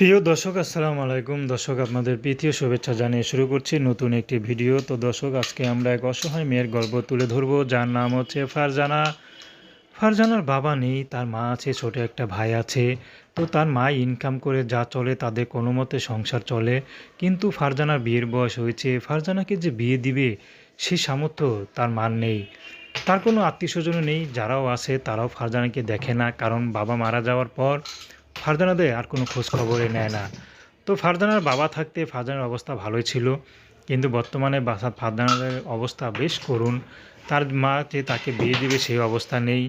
প্রিয় দর্শক, আসসালামু আলাইকুম। দর্শক, আপনাদের প্রীতীয় শুভেচ্ছা জানিয়ে শুরু করছি নতুন একটি ভিডিও। তো দর্শক, আজকে আমরা এক অসহায় মেয়ের গল্প তুলে ধরবো। যার নাম হচ্ছে ফারজানা। ফারজানার বাবা নেই, তার মা আছে, ছোট একটা ভাই আছে। তো তার মা ইনকাম করে যা চলে, তাদের কোনো মতে সংসার চলে। কিন্তু ফারজানার বিয়ের বয়স হয়েছে। ফারজানাকে যে বিয়ে দিবে, সে সামর্থ্য তার মার নেই। তার কোনো আত্মীয় স্বজনও নেই, যারাও আছে, তারাও ফারজানাকে দেখে না। কারণ বাবা মারা যাওয়ার পর ফারজানাদের আর কোনো খোঁজ খবরে নেয় না। তো ফারজানার বাবা থাকতে ফারজানার অবস্থা ভালোই ছিল, কিন্তু বর্তমানে বাসা ফারজানাদের অবস্থা বেশ করুণ। তার মা যে তাকে বিয়ে দেবে সেই অবস্থা নেই।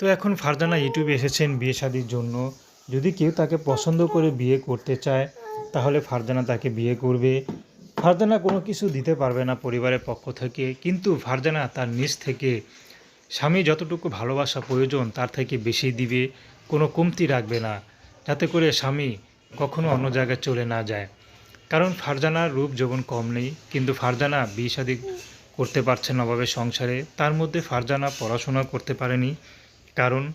তো এখন ফারজানা ইউটিউবে এসেছেন বিয়ে শাদির জন্য। যদি কেউ তাকে পছন্দ করে বিয়ে করতে চায়, তাহলে ফারজানা তাকে বিয়ে করবে। ফারজানা কোনো কিছু দিতে পারবে না পরিবারের পক্ষ থেকে, কিন্তু ফারজানা তার নিজ থেকে স্বামী যতটুকু ভালোবাসা প্রয়োজন, তার থেকে বেশি দিবে, কোনো কমতি রাখবে না। যাতে করে স্বামী কখনো অন্য জায়গায় চলে না যায়। কারণ ফারজানার রূপ যৌবন কম নেই, কিন্তু ফারজানা বিয়ে করতে পারছে না অভাবে সংসারে। তার মধ্যে ফারজানা পড়াশোনা করতে পারেনি, কারণ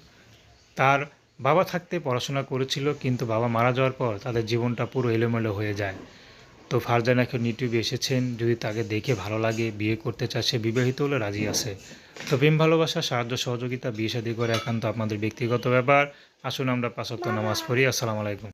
তার বাবা থাকতে পড়াশোনা করেছিল, কিন্তু বাবা মারা যাওয়ার পর তাদের জীবনটা পুরো এলোমেলো হয়ে যায়। তো ফারজান এখন ইউটিউবে এসেছেন, যদি তাকে দেখে ভালো লাগে, বিয়ে করতে চায়, সে বিবাহিত হলে রাজি আছে। তো প্রেম, ভালোবাসা, সাহায্য, সহযোগিতা বিয়ে শাদী করে একান্ত আপনাদের ব্যক্তিগত ব্যাপার। আসুন আমরা পাঁচক্ত নামাজ পড়ি। আসসালামু আলাইকুম।